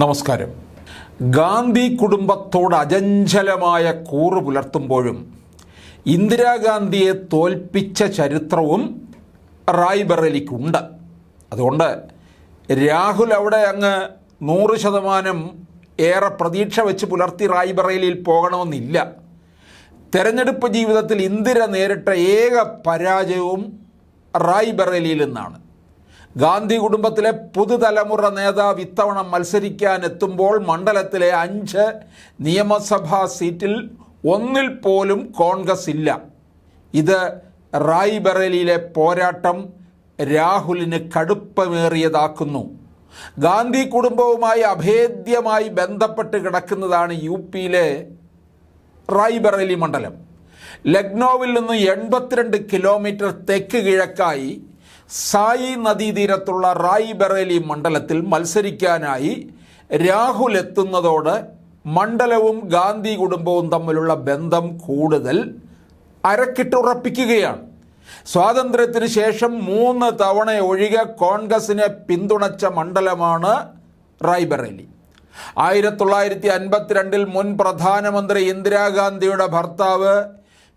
നമസ്കാരം. ഗാന്ധി കുടുംബത്തോട് അജഞ്ചലമായ കൂറ് പുലർത്തുമ്പോഴും ഇന്ദിരാഗാന്ധിയെ തോൽപ്പിച്ച ചരിത്രവും റായ്ബറലിക്കുണ്ട്. അതുകൊണ്ട് രാഹുൽ അവിടെ അങ്ങ് നൂറ് ശതമാനം ഏറെ പ്രതീക്ഷ വെച്ച് പുലർത്തി റായ്ബറേലിയിൽ പോകണമെന്നില്ല. തെരഞ്ഞെടുപ്പ് ജീവിതത്തിൽ ഇന്ദിര നേരിട്ട ഏക പരാജയവും റായ്ബറേലിയിൽ നിന്നാണ്. ഗാന്ധി കുടുംബത്തിലെ പുതുതലമുറ നേതാവ് ഇത്തവണ മത്സരിക്കാനെത്തുമ്പോൾ മണ്ഡലത്തിലെ അഞ്ച് നിയമസഭാ സീറ്റിൽ ഒന്നിൽ പോലും കോൺഗ്രസ് ഇല്ല. ഇത് റായ്ബറേലിയിലെ പോരാട്ടം രാഹുലിന് കടുപ്പമേറിയതാക്കുന്നു. ഗാന്ധി കുടുംബവുമായി അഭേദ്യമായി ബന്ധപ്പെട്ട് കിടക്കുന്നതാണ് യു പിയിലെ റായ്ബറേലി മണ്ഡലം. ലക്നൌവിൽ നിന്ന് എൺപത്തിരണ്ട് കിലോമീറ്റർ തെക്ക് കിഴക്കായി സായി നദീതീരത്തുള്ള റായ്ബറേലി മണ്ഡലത്തിൽ മത്സരിക്കാനായി രാഹുൽ എത്തുന്നതോടെ മണ്ഡലവും ഗാന്ധി കുടുംബവും തമ്മിലുള്ള ബന്ധം കൂടുതൽ അരക്കിട്ടുറപ്പിക്കുകയാണ്. സ്വാതന്ത്ര്യത്തിന് ശേഷം മൂന്ന് തവണ ഒഴികെ കോൺഗ്രസിനെ പിന്തുണച്ച മണ്ഡലമാണ് റായ്ബറേലി. ആയിരത്തി തൊള്ളായിരത്തി അൻപത്തിരണ്ടിൽ മുൻ പ്രധാനമന്ത്രി ഇന്ദിരാഗാന്ധിയുടെ ഭർത്താവ്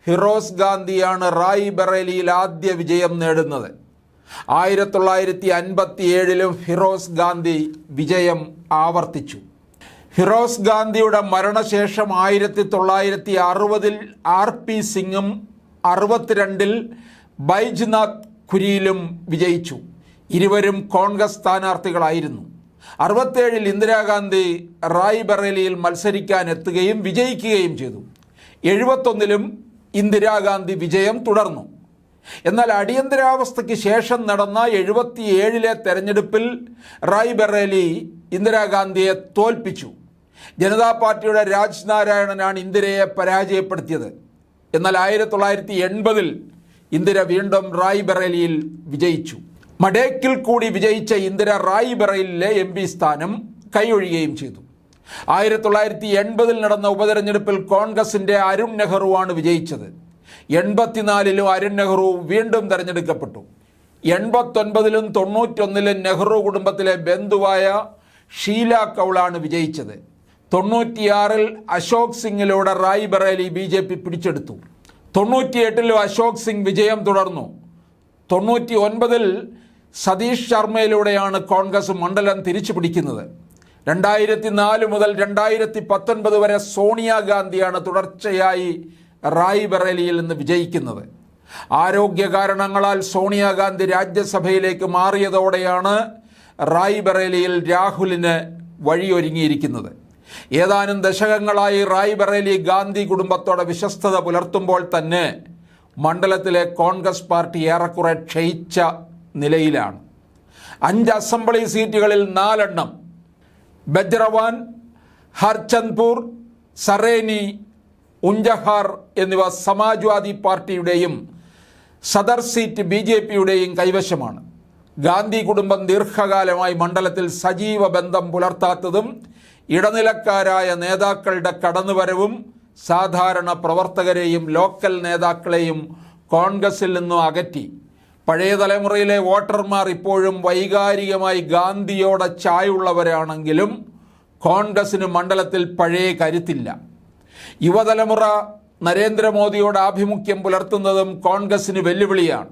ഹിറോസ് ഗാന്ധിയാണ് റായ് ബറേലിയിൽ ആദ്യ വിജയം നേടുന്നത്. ആയിരത്തി തൊള്ളായിരത്തി അൻപത്തി ഏഴിലും ഫിറോസ് ഗാന്ധി വിജയം ആവർത്തിച്ചു. ഫിറോസ് ഗാന്ധിയുടെ മരണശേഷം ആയിരത്തി തൊള്ളായിരത്തി അറുപതിൽ ആർ പി സിംഗും അറുപത്തിരണ്ടിൽ ബൈജ്നാഥ് ഖുരിയിലും വിജയിച്ചു. ഇരുവരും കോൺഗ്രസ് സ്ഥാനാർത്ഥികളായിരുന്നു. അറുപത്തേഴിൽ ഇന്ദിരാഗാന്ധി റായ്ബറേലിയിൽ മത്സരിക്കാൻ എത്തുകയും വിജയിക്കുകയും ചെയ്തു. എഴുപത്തൊന്നിലും ഇന്ദിരാഗാന്ധി വിജയം തുടർന്നു. എന്നാൽ അടിയന്തരാവസ്ഥയ്ക്ക് ശേഷം നടന്ന എഴുപത്തിയേഴിലെ തെരഞ്ഞെടുപ്പിൽ റായ് ബറേലി ഇന്ദിരാഗാന്ധിയെ തോൽപ്പിച്ചു. ജനതാ പാർട്ടിയുടെ രാജ് നാരായണനാണ് ഇന്ദിരയെ പരാജയപ്പെടുത്തിയത്. എന്നാൽ ആയിരത്തി തൊള്ളായിരത്തി എൺപതിൽ ഇന്ദിര വീണ്ടും റായ് ബറേലിയിൽ വിജയിച്ചു. മഡേക്കിൽ കൂടി വിജയിച്ച ഇന്ദിര റായ് ബറേലിലെ എം പി സ്ഥാനം കൈയൊഴിയുകയും ചെയ്തു. ആയിരത്തി തൊള്ളായിരത്തി എൺപതിൽ നടന്ന ഉപതെരഞ്ഞെടുപ്പിൽ കോൺഗ്രസിന്റെ അരുൺ നെഹ്റുവാണ് വിജയിച്ചത്. എൺപത്തിനാലിലും അരുൺ നെഹ്റു വീണ്ടും തെരഞ്ഞെടുക്കപ്പെട്ടു. എൺപത്തൊൻപതിലും തൊണ്ണൂറ്റൊന്നിലും നെഹ്റു കുടുംബത്തിലെ ബന്ധുവായ ഷീല കൗളാണ് വിജയിച്ചത്. തൊണ്ണൂറ്റിയാറിൽ Ashok സിംഗിലൂടെ Rae Bareli B J P പിടിച്ചെടുത്തു. തൊണ്ണൂറ്റിയെട്ടിലും അശോക് സിംഗ് വിജയം തുടർന്നു. തൊണ്ണൂറ്റി ഒൻപതിൽ സതീഷ് ശർമ്മയിലൂടെയാണ് കോൺഗ്രസ് മണ്ഡലം തിരിച്ചു പിടിക്കുന്നത്. രണ്ടായിരത്തി നാല് മുതൽ രണ്ടായിരത്തി പത്തൊൻപത് വരെ സോണിയാഗാന്ധിയാണ് തുടർച്ചയായി റായ്ബറേലിയിൽ നിന്ന് വിജയിക്കുന്നത്. ആരോഗ്യ കാരണങ്ങളാൽ സോണിയാഗാന്ധി രാജ്യസഭയിലേക്ക് മാറിയതോടെയാണ് റായ് ബറേലിയിൽ രാഹുലിന് വഴിയൊരുങ്ങിയിരിക്കുന്നത്. ഏതാനും ദശകങ്ങളായി റായ് ബറേലി ഗാന്ധി കുടുംബത്തോടെ വിശ്വസ്തത പുലർത്തുമ്പോൾ തന്നെ മണ്ഡലത്തിലെ കോൺഗ്രസ് പാർട്ടി ഏറെക്കുറെ ക്ഷയിച്ച നിലയിലാണ്. അഞ്ച് അസംബ്ലി സീറ്റുകളിൽ നാലെണ്ണം. ബജ്രവാൻ ഹർചന്ദ്പൂർ സറേനി ഉഞ്ചഹാർ എന്നിവ സമാജ്വാദി പാർട്ടിയുടെയും സദർ സീറ്റ് ബി ജെ പിയുടെയും കൈവശമാണ്. ഗാന്ധി കുടുംബം ദീർഘകാലമായി മണ്ഡലത്തിൽ സജീവ ബന്ധം പുലർത്താത്തതും ഇടനിലക്കാരായ നേതാക്കളുടെ കടന്നുവരവും സാധാരണ പ്രവർത്തകരെയും ലോക്കൽ നേതാക്കളെയും കോൺഗ്രസിൽ നിന്നും അകറ്റി. പഴയ തലമുറയിലെ വോട്ടർമാർ ഇപ്പോഴും വൈകാരികമായി ഗാന്ധിയോടെ ചായുള്ളവരാണെങ്കിലും കോൺഗ്രസിന് മണ്ഡലത്തിൽ പഴയ കരുത്തില്ല. യുവതലമുറ നരേന്ദ്രമോദിയോട് ആഭിമുഖ്യം പുലർത്തുന്നതും കോൺഗ്രസിന് വെല്ലുവിളിയാണ്.